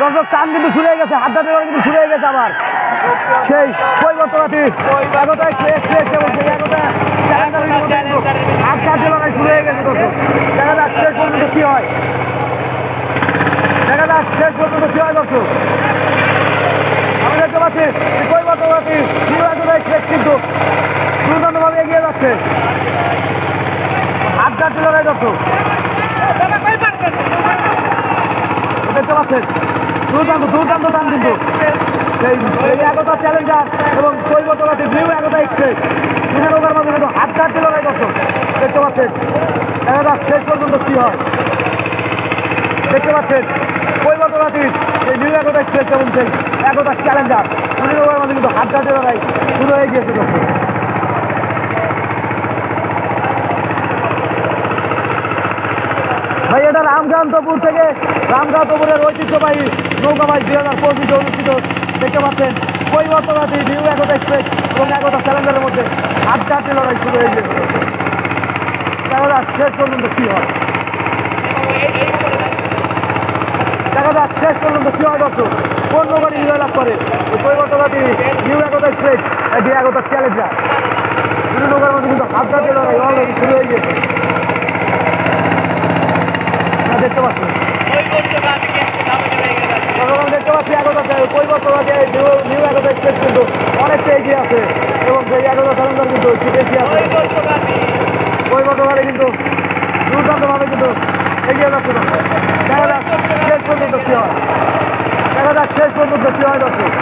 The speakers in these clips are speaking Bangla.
দর্শক টান কিন্তু শুরু হয়ে গেছে হাড্ডা টেলার কিন্তু শুরু হয়ে গেছে আবার। সেই এবং সেই একতা চ্যালেঞ্জারের মধ্যে কিন্তু শুরু হয়ে গেছে দর্শক। দেখা যাক শেষ পর্যন্ত কি হয়? দেখা যাক শেষ পর্যন্ত কি হয় দর্শক? আমি দেখতে পাচ্ছি নিউ একতা এক্সপ্রেস কিন্তু দুর্দান্তভাবে এগিয়ে যাচ্ছে। হাত হাড্ডা টেলার দর্শক। দেখতে পাচ্ছেন দুর্দান্ত দুর্দান্ত টান কিন্তু। সেই সেই একতা চ্যালেঞ্জার এবং পরিবর্তনাতে নিউ একতা এক্সপ্রেস। দুটো নৌকার মাঝে কিন্তু হাত কাটতে লড়াই দর্শক। দেখতে পাচ্ছেন দেখা যাক শেষ পর্যন্ত কী হয়? দেখতে পাচ্ছেন পরিবর্তনাটির সেই নিউ একতা এক্সপ্রেস এবং সেই একতা চ্যালেঞ্জার দুটো নৌকার মাঝে কিন্তু হাত কাটতে লড়াই শুরু হয়ে গিয়েছে দর্শক। ভাই, এটা রামকান্তপুর থেকে রামকান্তপুরের ঐতিহ্যবাহী নৌকাবাই দুই হাজার পঁচিশে অনুষ্ঠিত দেখতে পাচ্ছেন পরিবর্তনাটি নিউ একতা এক্সপ্রেস এবং একতা চ্যালেঞ্জারের মধ্যে আট চারটি লড়াই শুরু হয়ে গিয়েছে। দেখা যাক, শেষ পর্যন্ত কী হয়। দেখা যাক, শেষ পর্যন্ত কী হয় দর্শক। কোন নৌকাটি বিজয় লাভ করে। এই পরিবর্তনাটি নিউ একতা এক্সপ্রেস এটি একতা চ্যালেঞ্জার। দুটো নৌকার মধ্যে কিন্তু হাত চারটি লড়াই অলরেডি শুরু হয়ে আপনারা দেখতে পাচ্ছেন যখন দেখতে পাচ্ছি একতা পরিবর্তন আছে নিউ নিউ একতা এক্সপ্রেস কিন্তু অনেকটা এগিয়ে আছে এবং সেই একতা চ্যালেঞ্জার কিন্তু এগিয়ে আছে। পরিবর্তনকারী কিন্তু, দুর্দান্তভাবে কিন্তু এগিয়ে যাচ্ছে দেখা যাক, শেষ পর্যন্ত কী হয়। দেখা যাক, শেষ পর্যন্ত কী হয় দর্শক।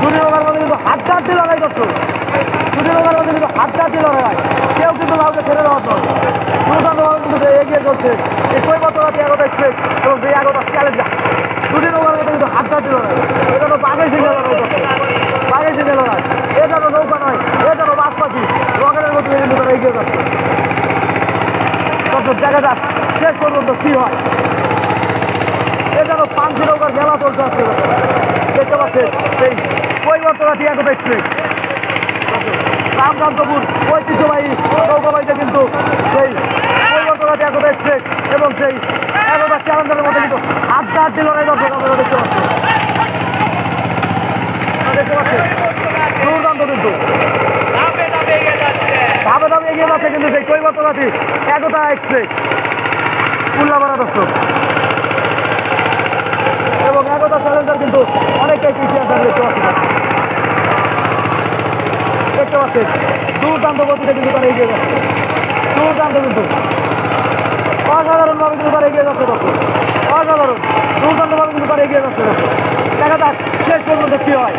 দুটি রোগার মধ্যে কিন্তু হাত চারটি লড়াই করছ চুরি রোগার মধ্যে কিন্তু হাত চারটি লড়াই কেউ কিন্তু কাউকে ছেড়ে দেওয়া নয় দুর্দান্তভাবে কিন্তু এগিয়ে চলছে। একই কৈবর্তনাথী একতা এক্সপ্রেস এবং সেই একতা চ্যালেঞ্জার দুটি নৌকার মধ্যে কিন্তু হাত চারটি লড়াই এ যেন বাঘের সিংহে লড়াই দর্শক বাঘের সিংহে লড়াই এ যেন নৌকা নয় এ যেন বাস পাখি রকেটের গতিতে কিন্তু তারা এগিয়ে যাচ্ছে দর্শক দেখা যাক শেষ পর্যন্ত কী হয় এ যেন পাঞ্চি নৌকার মেলা চলছে আজকে দর্শক। দেখতে পাচ্ছেন সেই পরিবর্তনাথী একতা এক্সপ্রেস রামকান্তপুর ঐতিহ্যবাহী নৌকাবাড়িতে কিন্তু সেই পরিবর্তনাথী একতা এক্সপ্রেস এবং সেই একতা চ্যালেঞ্জারের মধ্যে কিন্তু আড্ডা আড্ডি লড়াই দর্শক আপনারা দেখতে পাচ্ছেন দেখতে পাচ্ছেন দুর্দান্ত কিন্তু। ধাপে ধাপে এগিয়ে যাচ্ছে। কিন্তু সেই কৈবর্তনাথী একতা এক্সপ্রেস উল্লাপাড়া দর্শক। একতা চ্যালেঞ্জার কিন্তু অনেকটাই পিছিয়ে আছে, দেখতে পাচ্ছি দেখতে পাচ্ছেন, দুর্দান্ত গতিতে কিন্তু তারা এগিয়ে যাচ্ছে। দুর্দান্ত কিন্তু। অসাধারণভাবে কিন্তু তারা এগিয়ে যাচ্ছে, দর্শক। অসাধারণ। দুর্দান্তভাবে কিন্তু তারা এগিয়ে যাচ্ছে, দর্শক। দেখা যাক, শেষ পর্যন্ত কী হয়।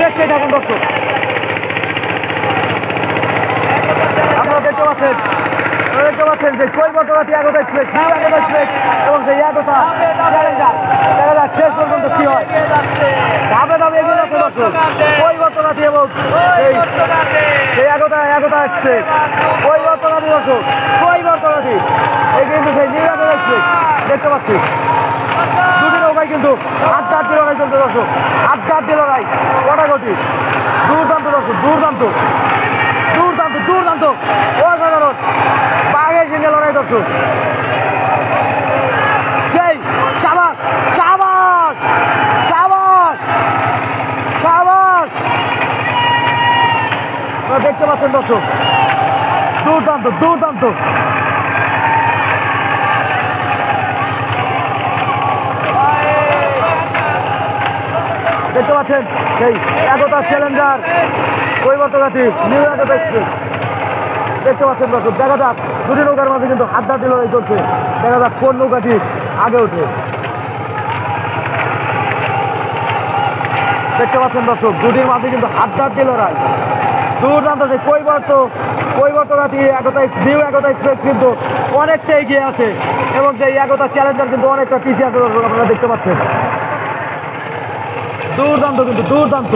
দেখতে থাকুন, দর্শক। আপনারা দেখতে পাচ্ছেন আপনারা দেখতে পাচ্ছেন যে কৈবর্তনাথী একতা এক্সপ্রেস একতা এক্সপ্রেস এবং সেই একতা চ্যালেঞ্জার দেখা যাক শেষ পর্যন্ত কী হয়? ধাপে ধাপে এগিয়ে যাচ্ছে দর্শক। কৈবর্তনাথী এবং সেই একতা একতা এক্সপ্রেস কৈবর্তনাথী দর্শক কৈবর্তনাথী এই কিন্তু সেই একতা এক্সপ্রেস দেখতে পাচ্ছি। দুটি নৌকায় কিন্তু আটটা আটটি লড়াই চলছে দর্শক। আটটা আটটি লড়াই কটাকটি দুর্দান্ত দর্শক, দুর্দান্ত দুর্দান্ত অসাধারণ বাঘের দর্শক সেই, সাবাস সাবাস সাবাস সাবাস। দেখতে পাচ্ছেন দর্শক, দুর্দান্ত দুর্দান্ত। দেখতে পাচ্ছেন সেই একতা চ্যালেঞ্জার পরিবর্তনাথী নিউ একতা এক্সপ্রেস দেখতে পাচ্ছেন দর্শক, দেখা যাক, দুটি নৌকার মাঝে কিন্তু হাড্ডাটি লড়াই চলছে। দেখা যাক কোন নৌকাটি আগে ওঠে। দেখতে পাচ্ছেন দর্শক, দুটির মাঝে কিন্তু হাড্ডাটি লড়াই দুর্দান্ত সেই কৈবর্ত কৈবর্তনাথী একতা নিউ একতা এক্সপ্রেস কিন্তু অনেকটা এগিয়ে আছে। এবং সেই একতা চ্যালেঞ্জার কিন্তু অনেকটা পিছিয়ে আছে দর্শক, আপনারা দেখতে পাচ্ছেন। দুর্দান্ত কিন্তু, দুর্দান্ত।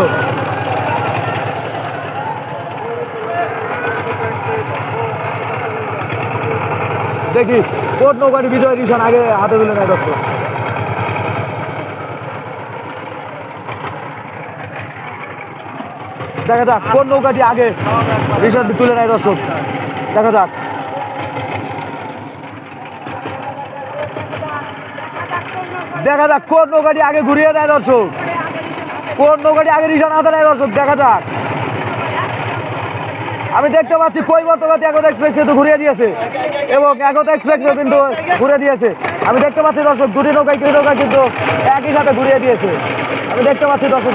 দেখি, কোন নৌকাটি বিজয় নিশান আগে হাতে তুলে নেয় দর্শক। দেখা যাক, কোন নৌকাটি আগে নিশানটি তুলে নেয় দর্শক। দেখা যাক। দেখা যাক, কোন নৌকাটি আগে ঘুরিয়ে দেয় দর্শক। কোন নৌকাটি আগে নিশানা হাতে নেয় দর্শক। দেখা যাক। আমি দেখতে পাচ্ছি কৈবর্তবাদী একতা এক্সপ্রেস কিন্তু ঘুরিয়ে দিয়েছে। এবং একতা এক্সপ্রেসও কিন্তু ঘুরে দিয়েছে। আমি দেখতে পাচ্ছি দর্শক, দুটি নৌকায় দুই নৌকা কিন্তু একই সাথে ঘুরিয়ে দিয়েছে। আমি দেখতে পাচ্ছি দর্শক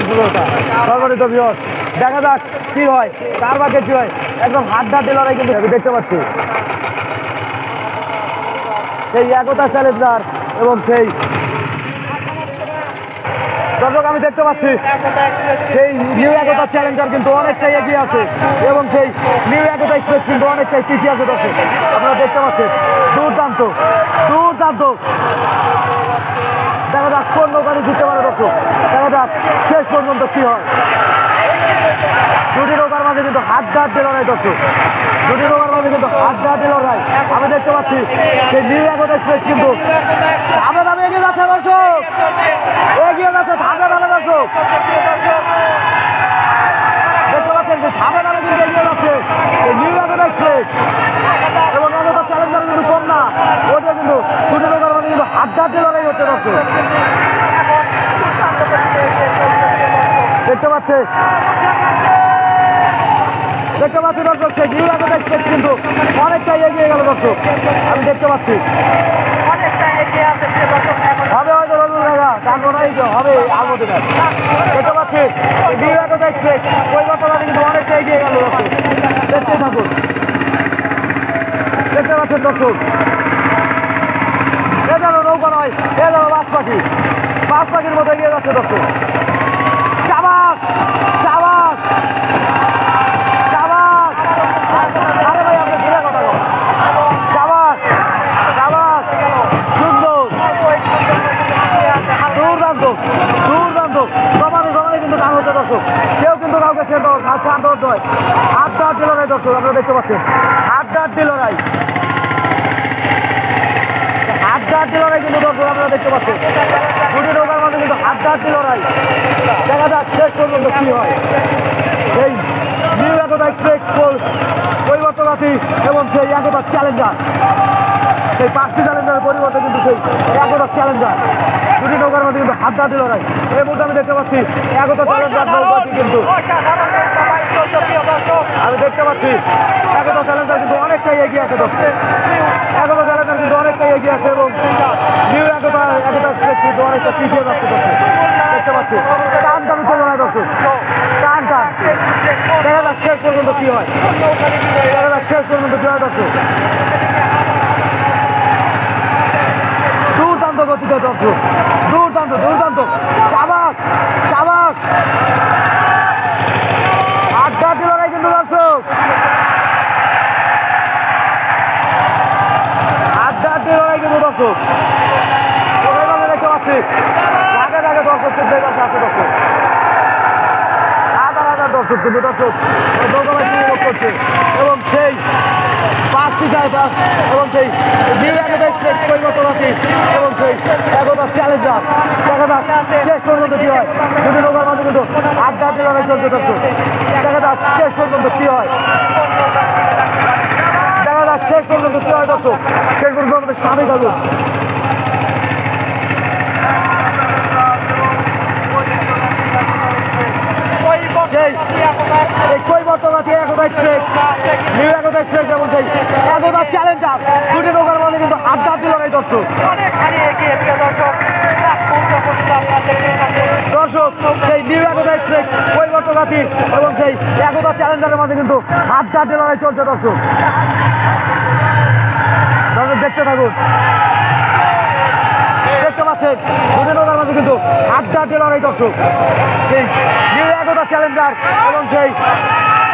সর্বনিত বৃহৎ দেখা যাক কি হয়, কার বাকে কি হয়। একদম হাত ডাটে লড়াই কিন্তু আমি দেখতে পাচ্ছি। সেই একতা চ্যালেঞ্জার এবং সেই দর্শক, আমি দেখতে পাচ্ছি সেই নিউ একতা চ্যালেঞ্জার কিন্তু অনেকটাই এগিয়ে আছে এবং সেই নিউ একতা এক্সপ্রেস কিন্তু অনেকটাই পিছিয়ে আছে দর্শক। আপনারা দেখতে পাচ্ছেন, দুর্দান্ত দুর্দান্ত। দেখা যাক কোন নৌকানি জিততে পারে দর্শক। দেখা যাক শেষ পর্যন্ত কি হয়। দুটি নৌকার মাঝে কিন্তু হাত হাত দিয়ে লড়াই দর্শক। দুটি নৌকার মাঝে কিন্তু হাত হাত দিয়ে লড়াই। আমি দেখতে পাচ্ছি সেই নিউ একতা এক্সপ্রেস কিন্তু ধাপে ধাপে এগিয়ে যাচ্ছে দর্শক এগিয়ে যাচ্ছে ধাপে ধাপে দর্শক দেখতে পাচ্ছেন যে ধাপে ধাপে কিন্তু এগিয়ে যাচ্ছে এই নিউ একতা এক্সপ্রেস এবং একতা চ্যালেঞ্জার কিন্তু কম না ওটা কিন্তু দুটি নৌকার মাঝে কিন্তু হাত হাত দিয়ে লড়াই হচ্ছে দর্শক দেখতে পাচ্ছে। দেখতে পাচ্ছি দর্শক, সেই নিউ একতা এক্সপ্রেস কিন্তু অনেকটাই এগিয়ে গেল দর্শক। আমি দেখতে পাচ্ছি। হবে হয়তো রবিউল নাই তো, হবে আলমতি না দেখতে পাচ্ছি এই নিউ একতা এক্সপ্রেস পরিবর্তন কিন্তু অনেকটা এগিয়ে গেল দর্শক। দেখতে থাকুন। দেখতে পাচ্ছেন দর্শক। এ যেন নৌকা নয়, এ যেন বাস পাখি বাস পাখির মতো এগিয়ে যাচ্ছে দর্শক। চাবাস চাবাস চাবাস আরে ভাই, আপনি ঘুরে কথা কিন্তু গান হচ্ছে দর্শক। কেউ কিন্তু কাউকে ছাড় দর নয়। হাত দাঁত দিল নাই দর্শক, আপনারা দেখতে পাচ্ছেন। হাত দাঁত দিল নাই হাত দাঁত দিল নাই কিন্তু দর্শক আপনারা দেখতে পাচ্ছেন। দুটি নৌকার মধ্যে কিন্তু দিল নাই দেখা যাক শেষ পর্যন্ত কি হয়। এই নিউ একতা এক্সপ্রেস পরিবর্তনাথী এবং সেই একতা চ্যালেঞ্জার। সেই পাঁচটি চ্যালেঞ্জারের পরিবর্তে কিন্তু সেই একতা চ্যালেঞ্জার। দুটি নৌকার মধ্যে কিন্তু দিল নাই এই মুহূর্তে আমি দেখতে পাচ্ছি একতা চ্যালেঞ্জার নৌকাটি কিন্তু আমি দেখতে পাচ্ছি একতা চ্যালেঞ্জার কিন্তু অনেকটাই এগিয়ে আছে দর্শক একতা চ্যালেঞ্জার কিন্তু অনেকটাই এগিয়ে আছে এবং নিউ একতা একতা এক্সপ্রেস কিন্তু অনেকটা পিছিয়ে যাচ্ছে দর্শক দেখতে পাচ্ছি। টান টান চলে না দর্শক টান টান। দেখা যাক শেষ পর্যন্ত কি হয়। দেখা যাক শেষ পর্যন্ত কি হয় দর্শক দুর্দান্ত গতিতে দর্শক দুর্দান্ত দুর্দান্ত চাবাস চাবাস আড্ডা দিল নাই কিন্তু দর্শক আড্ডা দিল নাই কিন্তু দর্শক পাচ্ছি জায়গা জায়গা দর্শক এই পাশে আছে দর্শক হাজার হাজার দর্শক কিন্তু দর্শক করছে। এবং সেই পাঁচটি জায়গা এবং সেই এক্সপ্রেস পরিবর্তন আছে এবং সেই একতা চ্যালেঞ্জার দেখা যাক, শেষ পর্যন্ত কি হয়। দুটি চলছে দেখা যাক, শেষ পর্যন্ত কি হয়। দেখা যাক, শেষ পর্যন্ত কি হয় দর্শক শেষ পর্যন্ত আমাদের সামনে সেই এই কৈবর্তনাথী Ekota express new Ekota express এবং সেই, একতা চ্যালেঞ্জার দুটি নৌকার মধ্যে কিন্তু আড্ডা আড্ডি লড়াই দর্শক। দর্শক, সেই নিউ একতা এক্সপ্রেস পরিবর্তনাথী এবং সেই একতা চ্যালেঞ্জারের মধ্যে কিন্তু আড্ডা লড়াই চলছে দর্শক। দর্শক, দেখতে থাকুন। দেখতে পাচ্ছেন, দুটি নৌকার মধ্যে কিন্তু আড্ডা আড্ডি লড়াই দর্শক। সেই একতা চ্যালেঞ্জার এবং সেই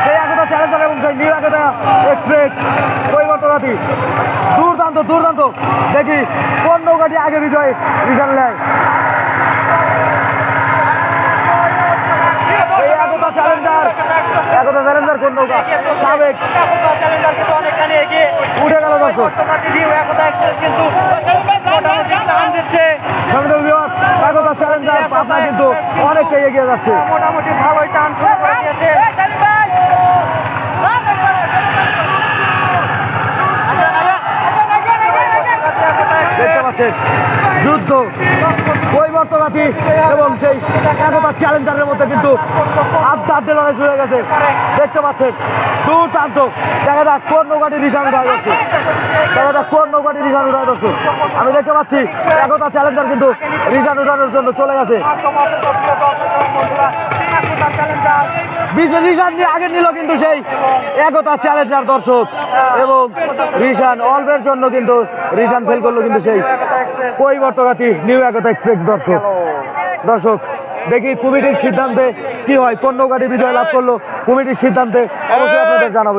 সেই একতা চ্যালেঞ্জার এবং সেই নিউ একতা এক্সপ্রেস পরিবর্তনাথী দুর্দান্ত দুর্দান্ত। দেখি কোন নৌকাটি আগে বিজয়, বিশাল নেয় চ্যালেঞ্জার একতা চ্যালেঞ্জার কোন নৌকা? সাবেক। উঠে গেল দর্শক সমিত অনেকটাই এগিয়ে যাচ্ছে মোটামুটি ভালোই টান যুদ্ধ এবং সেই চ্যালেঞ্জারের মধ্যে কিন্তু আড্ডা আড্ডে লড়াই শুরু হয়ে গেছে। দেখতে পাচ্ছেন, দুর্দান্ত। দেখা যাক কোন নৌকাটি নিশান উঠায় যাচ্ছে দেখা যাক কোন নৌকাটি নিশান উঠায় যাচ্ছে আমি দেখতে পাচ্ছি, একতা চ্যালেঞ্জার কিন্তু নিশান উঠানোর জন্য চলে গেছে। রিশান নিয়ে আগে নিল কিন্তু সেই একতা চ্যালেঞ্জার দর্শক। এবং রিশান অল্পের জন্য কিন্তু রিশান ফেল করল কিন্তু সেই পরিবর্তকাতি নিউ একতা এক্সপ্রেস দর্শক। দর্শক দেখি কমিটির সিদ্ধান্তে কি হয়। কোন নৌকাটি বিজয় লাভ করল। কমিটির সিদ্ধান্তে অবশ্যই আপনাদের জানাব